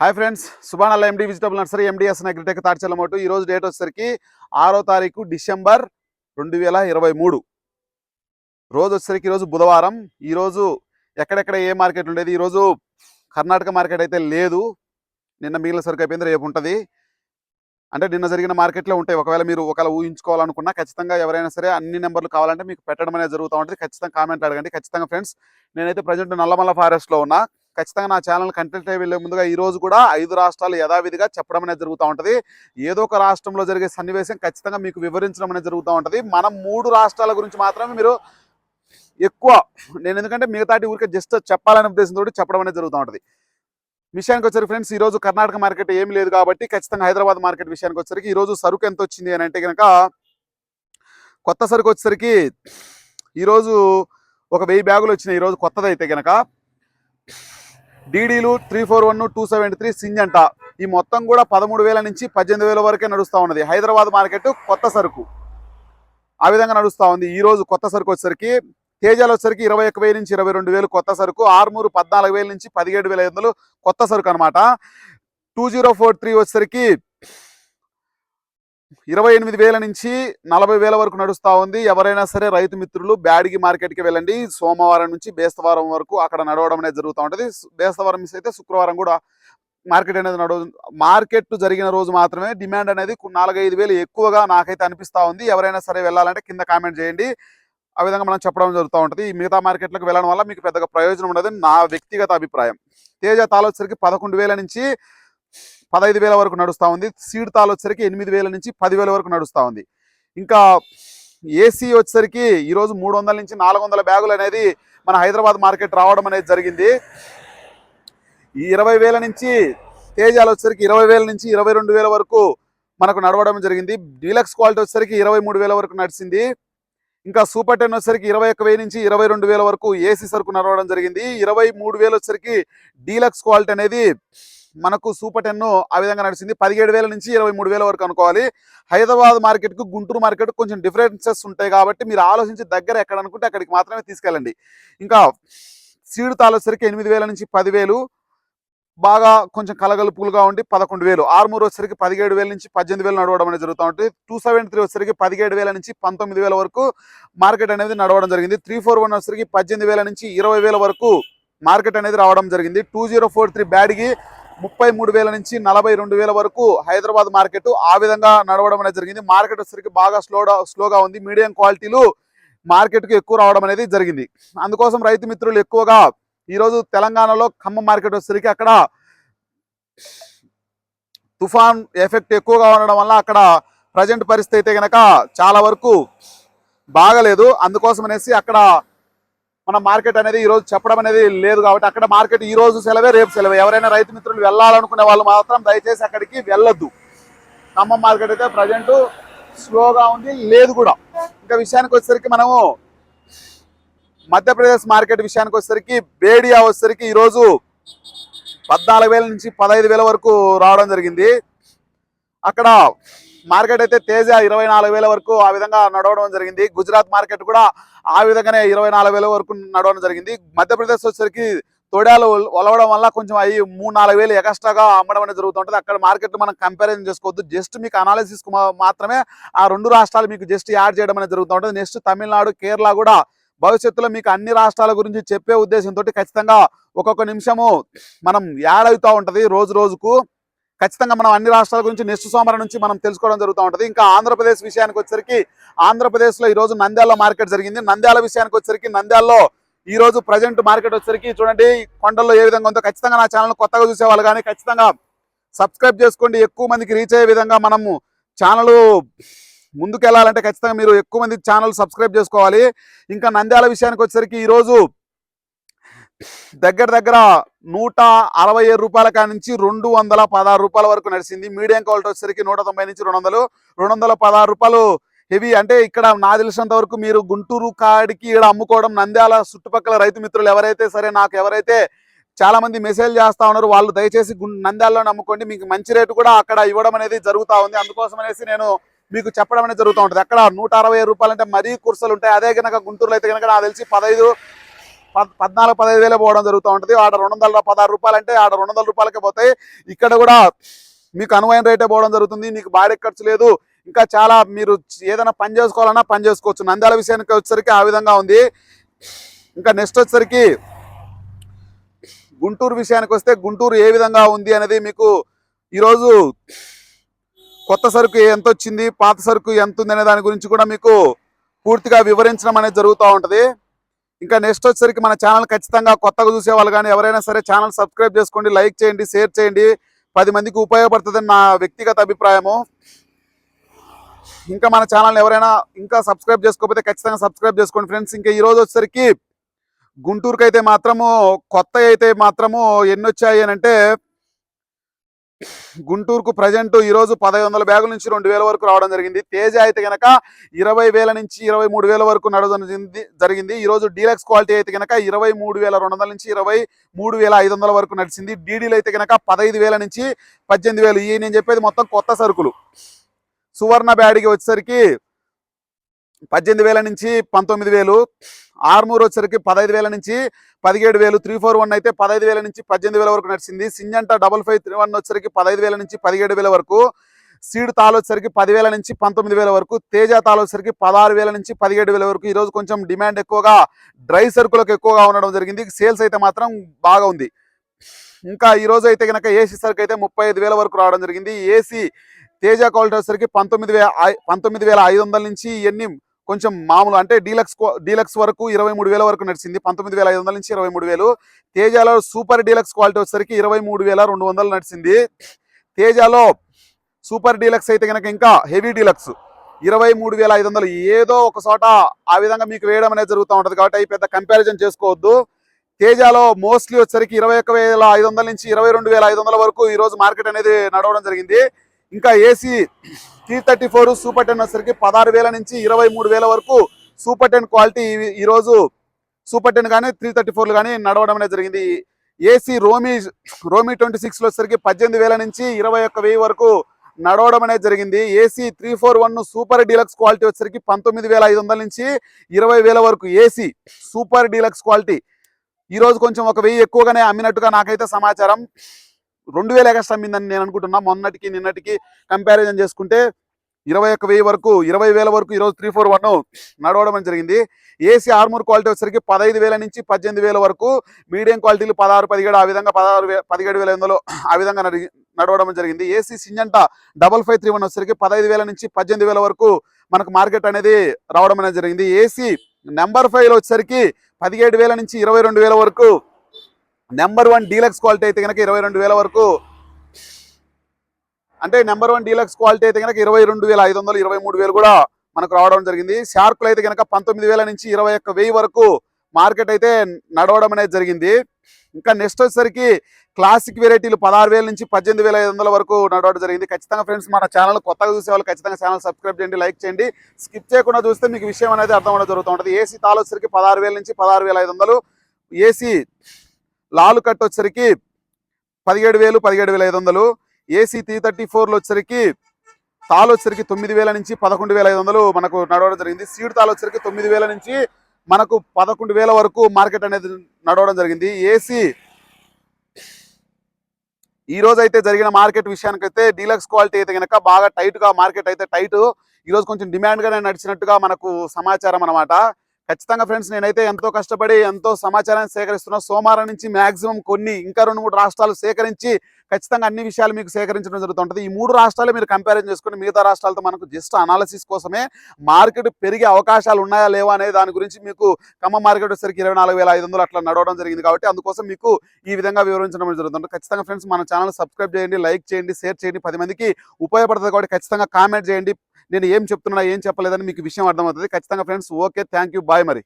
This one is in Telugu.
Hi friends సుబానల్లా MD vegetable nursery MDS agritech తాడ్చలమోటు ఈ రోజు డేట్ వచ్చేసరికి ఆరో తారీఖు డిసెంబర్ రెండు వేల ఇరవై మూడు. రోజు వచ్చేసరికి ఈరోజు బుధవారం. ఈరోజు ఎక్కడెక్కడ ఏ మార్కెట్ ఉండేది? ఈరోజు కర్ణాటక మార్కెట్ అయితే లేదు. నిన్న మిగిలిన సరుకు అయిపోయింది రేపు ఉంటుంది. అంటే నిన్న జరిగిన మార్కెట్లో ఉంటాయి. ఒకవేళ మీరు ఒకవేళ ఊహించుకోవాలనుకున్నా ఖచ్చితంగా ఎవరైనా సరే అన్ని నెంబర్లు కావాలంటే మీకు పెట్టడం అనేది జరుగుతూ ఉంటుంది. ఖచ్చితంగా కామెంట్ అడగండి. ఖచ్చితంగా ఫ్రెండ్స్ నేనైతే ప్రజెంట్ నల్లమల్ల ఫారెస్ట్లో ఉన్నా. ఖచ్చితంగా నా ఛానల్ కంటెంట్ వెళ్ళే ముందుగా ఈ రోజు కూడా ఐదు రాష్ట్రాలు యథావిధిగా చెప్పడం అనేది జరుగుతూ ఉంటుంది. ఏదో ఒక రాష్ట్రంలో జరిగే సన్నివేశం ఖచ్చితంగా మీకు వివరించడం అనేది జరుగుతూ ఉంటుంది. మనం మూడు రాష్ట్రాల గురించి మాత్రమే మీరు ఎక్కువ నేను ఎందుకంటే మిగతాటి ఊరికే జస్ట్ చెప్పాలనే ఉద్దేశంతో చెప్పడం అనేది జరుగుతూ ఉంటుంది. విషయానికి వచ్చరికి ఫ్రెండ్స్ ఈ రోజు కర్ణాటక మార్కెట్ ఏం లేదు కాబట్టి ఖచ్చితంగా హైదరాబాద్ మార్కెట్ విషయానికి వచ్చరికి ఈ రోజు సరుకు ఎంత వచ్చింది అని అంటే కనుక కొత్త సరుకు వచ్చేసరికి ఈరోజు ఒక వెయ్యి బ్యాగులు వచ్చినాయి. ఈరోజు కొత్తది అయితే కనుక డీడీలు three four one two seventy three Syngenta ఈ మొత్తం కూడా పదమూడు వేల నుంచి పద్దెనిమిది వేల వరకే నడుస్తూ ఉన్నది. హైదరాబాద్ మార్కెట్ కొత్త సరుకు. ఆ విధంగా నడుస్తూ ఉంది. ఈ రోజు కొత్త సరుకు వచ్చేసరికి తేజాలు వచ్చేసరికి ఇరవై ఒక వేల నుంచి ఇరవై రెండు వేలు కొత్త సరుకు ఆర్మూరు పద్నాలుగు వేల నుంచి పదిహేడు వేల ఐదు వందలు కొత్త సరుకు అనమాట టూ జీరో ఫోర్ త్రీ వచ్చేసరికి ఇరవై ఎనిమిది వేల నుంచి నలభై వేల వరకు నడుస్తూ ఉంది. ఎవరైనా సరే రైతు మిత్రులు బ్యాడిగి మార్కెట్కి వెళ్ళండి. సోమవారం నుంచి బేస్తవారం వరకు అక్కడ నడవడం అనేది జరుగుతూ ఉంటుంది. బేస్తవారం మిస్ అయితే శుక్రవారం కూడా మార్కెట్ అనేది నడవ మార్కెట్ జరిగిన రోజు మాత్రమే డిమాండ్ అనేది నాలుగైదు వేలు ఎక్కువగా నాకైతే అనిపిస్తూ ఉంది. ఎవరైనా సరే వెళ్ళాలంటే కింద కామెంట్ చేయండి. ఆ విధంగా మనం చెప్పడం జరుగుతూ ఉంటుంది. ఈ మిగతా మార్కెట్లకు వెళ్ళడం వల్ల మీకు పెద్దగా ప్రయోజనం ఉండదు. నా వ్యక్తిగత అభిప్రాయం. తేజ తాలొచ్చరికి పదకొండు వేల నుంచి పదహైదు వేల వరకు నడుస్తూ ఉంది. సీడ్ తాలు వచ్చేసరికి ఎనిమిది వేల నుంచి పదివేల వరకు నడుస్తూ ఉంది. ఇంకా ఏసీ వచ్చేసరికి ఈరోజు మూడు వందల నుంచి నాలుగు వందల బ్యాగులు అనేది మన హైదరాబాద్ మార్కెట్ రావడం అనేది జరిగింది. ఈ ఇరవై వేల నుంచి తేజాలు వచ్చేసరికి ఇరవై వేల నుంచి ఇరవై రెండు వేల వరకు మనకు నడవడం జరిగింది. డీలక్స్ క్వాలిటీ వచ్చేసరికి ఇరవై మూడు వేల వరకు నడిచింది ఇంకా సూపర్ టెన్ వచ్చేసరికి ఇరవై ఒక్క వెయ్యి నుంచి ఇరవై రెండు వేల వరకు ఏసీ సరుకు నడవడం జరిగింది. ఇరవై మూడు వేలు వచ్చేసరికి డీలక్స్ క్వాలిటీ అనేది మనకు సూపర్ టెన్ ఆ విధంగా నడిచింది. పదిహేడు వేల నుంచి ఇరవై మూడు వేల వరకు అనుకోవాలి. హైదరాబాద్ మార్కెట్కు గుంటూరు మార్కెట్ కొంచెం డిఫరెన్సెస్ ఉంటాయి కాబట్టి మీరు ఆలోచించి దగ్గర ఎక్కడ అనుకుంటే అక్కడికి మాత్రమే తీసుకెళ్ళండి. ఇంకా సీడు తాలోసరికి ఎనిమిది వేల నుంచి పదివేలు బాగా కొంచెం కలగలుపులుగా ఉండి పదకొండు వేలు. ఆర్మూర్ వచ్చేసరికి పదిహేడు వేల నుంచి పద్దెనిమిది వేలు నడవడం అనేది జరుగుతూ ఉంటుంది. టూ సెవెంటీ త్రీ వచ్చేసరికి పదిహేడు వేల నుంచి పంతొమ్మిది వేల వరకు మార్కెట్ అనేది నడవడం జరిగింది. త్రీ ఫోర్ వన్ వచ్చేసరికి పద్దెనిమిది వేల నుంచి ఇరవై వేల వరకు మార్కెట్ అనేది రావడం జరిగింది. టూ జీరో ఫోర్ త్రీ బ్యాడ్కి ముప్పై మూడు వేల నుంచి నలభై రెండు వేల వరకు హైదరాబాద్ మార్కెట్ ఆ విధంగా నడవడం అనేది జరిగింది. మార్కెట్ వచ్చేసరికి బాగా స్లో స్లోగా ఉంది. మీడియం క్వాలిటీలు మార్కెట్కు ఎక్కువ రావడం అనేది జరిగింది. అందుకోసం రైతు మిత్రులు ఎక్కువగా ఈరోజు తెలంగాణలో ఖమ్మం మార్కెట్ వచ్చేసరికి అక్కడ తుఫాన్ ఎఫెక్ట్ ఎక్కువగా ఉండడం వల్ల అక్కడ ప్రజెంట్ పరిస్థితి అయితే కనుక చాలా వరకు బాగలేదు. అందుకోసం అనేసి అక్కడ మన మార్కెట్ అనేది ఈ రోజు చెప్పడం అనేది లేదు కాబట్టి అక్కడ మార్కెట్ ఈ రోజు సెలవే రేపు సెలవే. ఎవరైనా రైతు మిత్రులు వెళ్ళాలనుకునే వాళ్ళు మాత్రం దయచేసి అక్కడికి వెళ్ళొద్దు. ఖమ్మం మార్కెట్ అయితే ప్రజెంట్ స్లోగా ఉంది లేదు కూడా. ఇంకా విషయానికి వచ్చేసరికి మనము మధ్యప్రదేశ్ మార్కెట్ విషయానికి వచ్చేసరికి బేడియా వచ్చేసరికి ఈరోజు పద్నాలుగు వేల నుంచి పదహైదు వేల వరకు రావడం జరిగింది. అక్కడ మార్కెట్ అయితే తేజ ఇరవై నాలుగు వేల వరకు ఆ విధంగా నడవడం జరిగింది. గుజరాత్ మార్కెట్ కూడా ఆ విధంగానే ఇరవై నాలుగు వేల వరకు నడవడం జరిగింది. మధ్యప్రదేశ్ వచ్చేసరికి తొడాలు ఒలవడం వల్ల కొంచెం అవి మూడు నాలుగు వేలు ఎక్స్ట్రాగా అమ్మడం అనేది జరుగుతుంటుంది. అక్కడ మార్కెట్ మనం కంపారిజన్ చేసుకోవద్దు. జస్ట్ మీకు అనాలిసిస్ మాత్రమే ఆ రెండు రాష్ట్రాలు మీకు జస్ట్ యాడ్ చేయడం అనేది జరుగుతుంటుంది. నెక్స్ట్ తమిళనాడు కేరళ కూడా భవిష్యత్తులో మీకు అన్ని రాష్ట్రాల గురించి చెప్పే ఉద్దేశంతో ఖచ్చితంగా ఒక్కొక్క నిమిషము మనం యాడ్ అవుతూ ఉంటుంది. రోజు రోజుకు ఖచ్చితంగా మనం అన్ని రాష్ట్రాల గురించి నెక్స్ట్ సోమవారం నుంచి మనం తెలుసుకోవడం జరుగుతూ ఉంటుంది. ఇంకా ఆంధ్రప్రదేశ్ విషయానికి వచ్చేసరికి ఆంధ్రప్రదేశ్లో ఈరోజు నంద్యాల మార్కెట్ జరిగింది. నంద్యాల విషయానికి వచ్చేసరికి నంద్యాలలో ఈ రోజు ప్రజెంట్ మార్కెట్ వచ్చేసరికి చూడండి కొండల్లో ఏ విధంగా ఉందో ఖచ్చితంగా నా ఛానల్ కొత్తగా చూసేవాళ్ళు కానీ ఖచ్చితంగా సబ్స్క్రైబ్ చేసుకోండి. ఎక్కువ మందికి రీచ్ అయ్యే విధంగా మనము ఛానల్ ముందుకు వెళ్ళాలంటే ఖచ్చితంగా మీరు ఎక్కువ మంది ఛానల్ సబ్స్క్రైబ్ చేసుకోవాలి. ఇంకా నంద్యాల విషయానికి వచ్చేసరికి ఈరోజు దగ్గర దగ్గర నూట అరవై ఏడు రూపాయల కాడ నుంచి రెండు వందల పదహారు రూపాయల వరకు నడిచింది. మీడియం క్వాలిటీ వచ్చేసరికి నూట తొంభై నుంచి రెండు వందలు. రెండు వందల పదహారు రూపాయలు హెవీ అంటే ఇక్కడ నా తెలిసినంత వరకు మీరు గుంటూరు కాడికి ఇక్కడ అమ్ముకోవడం నంద్యాల చుట్టుపక్కల రైతు మిత్రులు ఎవరైతే సరే నాకు ఎవరైతే చాలా మంది మెసేజ్ చేస్తా ఉన్నారు వాళ్ళు దయచేసి గుం- నంద్యాలలో అమ్ముకోండి మీకు మంచి రేటు కూడా అక్కడ ఇవ్వడం అనేది జరుగుతా ఉంది. అందుకోసం అనేసి నేను మీకు చెప్పడం అనేది జరుగుతూ ఉంటుంది. అక్కడ నూట అరవై రూపాయలు అంటే మరీ కుర్సలు ఉంటాయి. అదే కనుక గుంటూరులో అయితే కనుక నాకు తెలిసి పదహైదు పద్నాలుగు పదహైదు వేలే పోవడం జరుగుతూ ఉంటుంది. ఆడ రెండు వందల పదహారు రూపాయలు అంటే ఆడ రెండు వందల రూపాయలకే పోతాయి. ఇక్కడ కూడా మీకు అనువైన రేటే పోవడం జరుగుతుంది. మీకు బాడీ ఖర్చు లేదు. ఇంకా చాలా మీరు ఏదైనా పని చేసుకోవాలన్నా పని చేసుకోవచ్చు. నంద్యాల విషయానికి వచ్చేసరికి ఆ విధంగా ఉంది. ఇంకా నెక్స్ట్ వచ్చేసరికి గుంటూరు విషయానికి వస్తే గుంటూరు ఏ విధంగా ఉంది అనేది మీకు ఈరోజు కొత్త సరుకు ఎంత వచ్చింది పాత సరుకు ఎంత ఉంది అనే దాని గురించి కూడా మీకు పూర్తిగా వివరించడం అనేది జరుగుతూ ఉంటుంది. ఇంకా నెక్స్ట్ వచ్చేసరికి మన ఛానల్ ఖచ్చితంగా కొత్తగా చూసేవాళ్ళు కానీ ఎవరైనా సరే ఛానల్ సబ్స్క్రైబ్ చేసుకోండి లైక్ చేయండి షేర్ చేయండి. పది మందికి ఉపయోగపడుతుందని నా వ్యక్తిగత అభిప్రాయము. ఇంకా మన ఛానల్ ఎవరైనా ఇంకా సబ్స్క్రైబ్ చేసుకోకపోతే ఖచ్చితంగా సబ్స్క్రైబ్ చేసుకోండి ఫ్రెండ్స్ ఇంకా ఈరోజు వచ్చేసరికి గుంటూరుకి అయితే మాత్రము కొత్త అయితే మాత్రము ఎన్ని వచ్చాయి అని అంటే గుంటూరుకు ప్రజెంట్ ఈరోజు రోజు పదహైదు వందల బ్యాగుల నుంచి రెండు వేల వరకు రావడం జరిగింది. తేజ అయితే కనుక ఇరవై వేల నుంచి ఇరవై మూడు వేల వరకు నడవడం జరిగింది. ఈరోజు డీలక్స్ క్వాలిటీ అయితే కనుక ఇరవై మూడు వేల రెండు వందల నుంచి ఇరవై మూడు వేల ఐదు వందల వరకు నడిచింది. డీడీలు అయితే కనుక పదహైదు వేల నుంచి పద్దెనిమిది వేలు. ఈ నేను చెప్పేది మొత్తం కొత్త సరుకులు. సువర్ణ బ్యాడ్కి వచ్చేసరికి పద్దెనిమిది వేల నుంచి పంతొమ్మిది వేలు. ఆర్మూర్ వచ్చరికి పదహైదు వేల నుంచి పదిహేడు వేలు త్రీ ఫోర్ వన్ అయితే పదహైదు వేల నుంచి పద్దెనిమిది వేల వరకు నడిచింది. Syngenta double five three one వచ్చేసరికి పదహైదు వేల నుంచి పదిహేడు వేల వరకు. సీడ్ తాలు వచ్చేసరికి పదివేల నుంచి పంతొమ్మిది వేల వరకు. తేజ తాలు వచ్చేసరికి పదహారు వేల నుంచి పదిహేడు వేల వరకు. ఈరోజు కొంచెం డిమాండ్ ఎక్కువగా డ్రై సరుకులకు ఎక్కువగా ఉండడం జరిగింది. సేల్స్ అయితే మాత్రం బాగా ఉంది. ఇంకా ఈ రోజు అయితే కనుక ఏసీ సరుకు అయితే ముప్పై ఐదు వేల వరకు రావడం జరిగింది. ఏసీ తేజ క్వాలిటీ వచ్చరికి పంతొమ్మిది వేల పంతొమ్మిది వేల ఐదు వందల నుంచి ఇవన్నీ కొంచెం మామూలు అంటే డీలక్స్ డీలక్స్ వరకు ఇరవై మూడు వేల వరకు నడిచింది. పంతొమ్మిది వేల ఐదు వందల నుంచి ఇరవై మూడు వేలు. తేజాలో సూపర్ డీలక్స్ క్వాలిటీ వచ్చేసరికి ఇరవై మూడు వేల రెండు వందలు నడిచింది. తేజాలో సూపర్ డీలక్స్ అయితే కనుక ఇంకా హెవీ డీలక్స్. ఇరవై మూడు వేల ఐదు వందలు ఏదో ఒక చోట ఆ విధంగా మీకు వేయడం అనేది జరుగుతూ ఉంటుంది కాబట్టి అవి పెద్ద కంపారిజన్ చేసుకోవద్దు. తేజాలో మోస్ట్లీ వచ్చేసరికి ఇరవై ఒక్క వేల ఐదు వందల నుంచి ఇరవై రెండు వేల ఐదు వందల వరకు ఈ రోజు మార్కెట్ అనేది నడవడం జరిగింది. ఇంకా AC three thirty four super ten వచ్చేసరికి పదహారు వేల నుంచి ఇరవై మూడు వేల వరకు సూపర్ టెన్ క్వాలిటీ ఈ- రోజు సూపర్ టెన్ కానీ త్రీ థర్టీ ఫోర్లు కానీ నడవడం అనేది జరిగింది. ఏసీ రోమీ రోమీ ట్వంటీ సిక్స్లో వచ్చేసరికి పద్దెనిమిది వేల నుంచి ఇరవై ఒక్క వెయ్యి వరకు నడవడం అనేది జరిగింది. AC three four one super deluxe quality వచ్చేసరికి పంతొమ్మిది వేల ఐదు వందల నుంచి ఇరవై వేల వరకు ఏసీ సూపర్ డీలక్స్ క్వాలిటీ. ఈ రోజు కొంచెం ఒక వెయ్యి ఎక్కువగానే అమ్మినట్టుగా నాకైతే సమాచారం. రెండు వేల ఎగస్ట్రా అమ్మిందని నేను అనుకుంటున్నా. మొన్నటికి నిన్నటికి కంపారిజన్ చేసుకుంటే ఇరవై ఒక్క వెయ్యి వరకు ఇరవై వేల వరకు ఈరోజు త్రీ ఫోర్ వన్ నడవడం జరిగింది. ఏసీ ఆర్మూర్ క్వాలిటీ వచ్చేసరికి పదహైదు వేల నుంచి పద్దెనిమిది వేల వరకు మీడియం క్వాలిటీలు పదహారు పదిహేడు ఆ విధంగా పదహారు పదిహేడు వేల ఎనిమిదిలో ఆ విధంగా నడి- నడవడం జరిగింది. AC Syngenta double five three one వచ్చేసరికి పదహైదు వేల నుంచి పద్దెనిమిది వేల వరకు మనకు మార్కెట్ అనేది రావడం అనేది జరిగింది. ఏసీ నెంబర్ ఫైవ్లో వచ్చేసరికి పదిహేడు వేల నుంచి ఇరవై రెండు వేల వరకు నెంబర్ వన్ డీలక్స్ క్వాలిటీ అయితే కనుక ఇరవై రెండు వేల వరకు. అంటే నెంబర్ వన్ డీలక్స్ క్వాలిటీ అయితే కనుక ఇరవై రెండు వేల ఐదు వందలు ఇరవై మూడు వేలు కూడా మనకు రావడం జరిగింది. షార్కులు అయితే కనుక పంతొమ్మిది వేల నుంచి ఇరవై ఒక్క వెయ్యి వరకు మార్కెట్ అయితే నడవడం అనేది జరిగింది. ఇంకా నెక్స్ట్ వచ్చేసరికి క్లాసిక్ వెరైటీలు పదహారు వేల నుంచి పద్దెనిమిది వేల ఐదు వందల వరకు నడవడం జరిగింది. ఖచ్చితంగా ఫ్రెండ్స్ మన ఛానల్ కొత్తగా చూసే వాళ్ళు ఖచ్చితంగా ఛానల్ సబ్స్క్రైబ్ చేయండి లైక్ చేయండి. స్కిప్ చేయకుండా చూస్తే మీకు విషయం అనేది అర్థం అవడం జరుగుతూ ఉంటుంది. ఏసీ తాలు వచ్చేసరికి పదహారు వేల నుంచి పదహారు వేల ఐదు వందలు. ఏసీ లాలు కట్ వచ్చేసరికి పదిహేడు వేలు పదిహేడు వేల ఐదు వందలు. ఏసీ త్రీ థర్టీ ఫోర్లు వచ్చేసరికి తాలు వచ్చేసరికి తొమ్మిది వేల నుంచి పదకొండు వేల ఐదు వందలు మనకు నడవడం జరిగింది. సీడ్ తాలు వచ్చేసరికి తొమ్మిది వేల నుంచి మనకు పదకొండు వేల వరకు మార్కెట్ అనేది నడవడం జరిగింది. ఏసీ ఈ రోజు అయితే జరిగిన మార్కెట్ విషయానికైతే డీలక్స్ క్వాలిటీ అయితే కనుక బాగా టైట్గా మార్కెట్ అయితే టైట్. ఈ రోజు కొంచెం డిమాండ్గానే నడిచినట్టుగా మనకు సమాచారం అన్నమాట. ఖచ్చితంగా ఫ్రెండ్స్ నేనైతే ఎంతో కష్టపడి ఎంతో సమాచారాన్ని సేకరిస్తున్నా సోమవారం నుంచి మాక్సిమం కొన్ని ఇంకా రెండు మూడు రాష్ట్రాలు సేకరించి ఖచ్చితంగా అన్ని విషయాలు మీకు సేకరించడం జరుగుతుంటుంది. ఈ మూడు రాష్ట్రాలు మీరు కంపారిజన్ చేసుకుని మిగతా రాష్ట్రాలతో మనకు జస్ట్ అనాలిసిస్ కోసమే మార్కెట్ పెరిగే అవకాశాలు ఉన్నాయా లేవా అనే దాని గురించి మీకు ఖమ్మం మార్కెట్ వచ్చేసరికి ఇరవై నాలుగు వేల ఐదు వందలు అట్లా నడవడం జరిగింది కాబట్టి అందుకోసం మీకు ఈ విధంగా వివరించడం జరుగుతుంది ఖచ్చితంగా ఫ్రెండ్స్ మన ఛానల్ సబ్స్క్రైబ్ చేయండి లైక్ చేయండి షేర్ చేయండి. పది మందికి ఉపయోగపడుతుంది కాబట్టి ఖచ్చితంగా కామెంట్ చేయండి. నేను ఏం చెప్తున్నా ఏం చెప్పలేదని మీకు విషయం అర్థమవుతుంది. ఖచ్చితంగా friends okay thank you bye మరి.